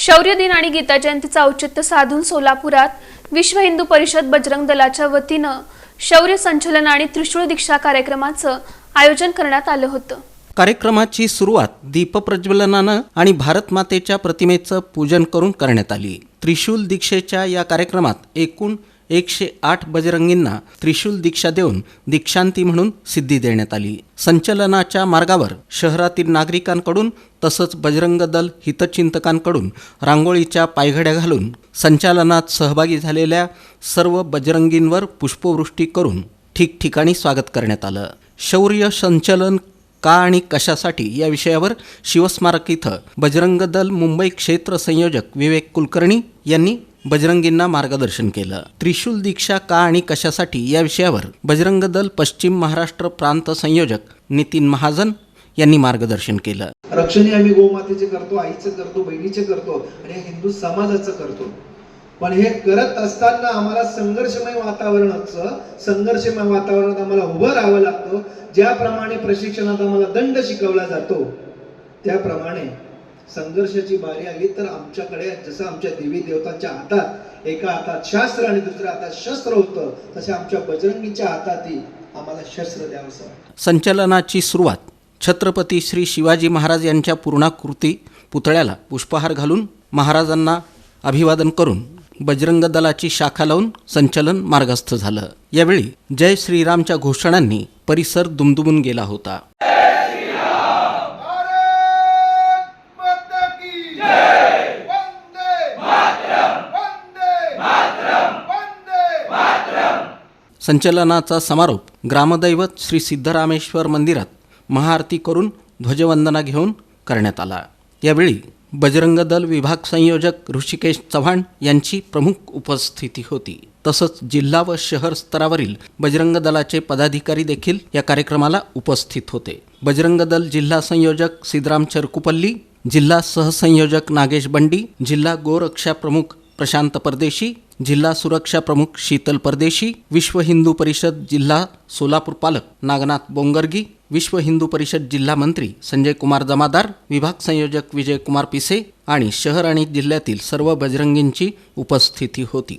शौर्य दिन आणि गीता जयंतीचं औचित्य साधून सोलापुरात विश्व हिंदू परिषद बजरंग दलाच्या वतीनं शौर्य संचलन आणि त्रिशूळ दीक्षा कार्यक्रमाचं आयोजन करण्यात आलं होतं. कार्यक्रमाची सुरुवात दीपप्रज्वलनानं आणि भारत मातेच्या प्रतिमेचं पूजन करून करण्यात आली. त्रिशूल दीक्षेच्या या कार्यक्रमात एकूण एकशे आठ बजरंगींना त्रिशूल दीक्षा देऊन दीक्षांती म्हणून सिद्धी देण्यात आली. संचलनाच्या मार्गावर शहरातील नागरिकांकडून तसंच बजरंग दल हितचिंतकांकडून रांगोळीच्या पायघड्या घालून संचालनात सहभागी झालेल्या सर्व बजरंगींवर पुष्पवृष्टी करून ठिकठिकाणी स्वागत करण्यात आलं. शौर्य संचलन का आणि कशासाठी या विषयावर शिवस्मारक इथं बजरंग दल मुंबई क्षेत्र संयोजक विवेक कुलकर्णी यांनी बजरंगींना मार्गदर्शन केलं. त्रिशूल दीक्षा का आणि कशासाठी या विषयावर बजरंग दल पश्चिम महाराष्ट्र प्रांत संयोजक नितीन महाजन यांनी मार्गदर्शन केलं. रक्षणही आम्ही गोमातेचे करतो आईचं करतो बहिणीचे करतो आणि हिंदू समाजाचं करतो. पण हे करत असताना आम्हाला संघर्षमय वातावरणाचं संघर्षमय वातावरणात आम्हाला उभं राहावं लागतं. ज्याप्रमाणे प्रशिक्षणात आम्हाला दंड शिकवला जातो त्याप्रमाणे संघर्षाची बारी आली तर आमच्याकडे जसं आमच्या देवी देवतांच्या हातात एका हातात शास्त्र आणि दुसऱ्या हातात शस्त्र होतं तसे आमच्या बजरंगीच्या हातातही आम्हाला शस्त्र द्यावंसं संचलनाची सुरुवात. छत्रपती श्री शिवाजी महाराज यांच्या पूर्णाकृती पुतळ्याला पुष्पहार घालून महाराजांना अभिवादन करून बजरंग दलाची शाखा लावून संचलन मार्गस्थ झालं. यावेळी जय श्रीरामच्या घोषणांनी परिसर दुमदुमून गेला होता. संचलनाचा समारोप ग्रामदैवत श्री सिद्धरामेश्वर मंदिरात महाआरती करून ध्वजवंदना घेऊन करण्यात आला. यावेळी बजरंग दल विभाग संयोजक ऋषिकेश चव्हाण यांची प्रमुख उपस्थिती होती. तसंच जिल्हा व शहर स्तरावरील बजरंग दलाचे पदाधिकारी देखील या कार्यक्रमाला उपस्थित होते. बजरंग दल जिल्हा संयोजक सिद्धराम चरकुपल्ली जिल्हा सहसंयोजक नागेश बंडी जिल्हा गोरक्षा प्रमुख प्रशांत परदेशी जिल्हा सुरक्षा प्रमुख शीतल परदेशी विश्व हिंदू परिषद जिल्हा सोलापूर पालक नागनाथ बोंगरगी विश्व हिंदू परिषद जिल्हा मंत्री संजय कुमार जमादार विभाग संयोजक विजय कुमार पिसे आणि शहर आणि जिल्ह्यातील सर्व बजरंगींची उपस्थिती होती.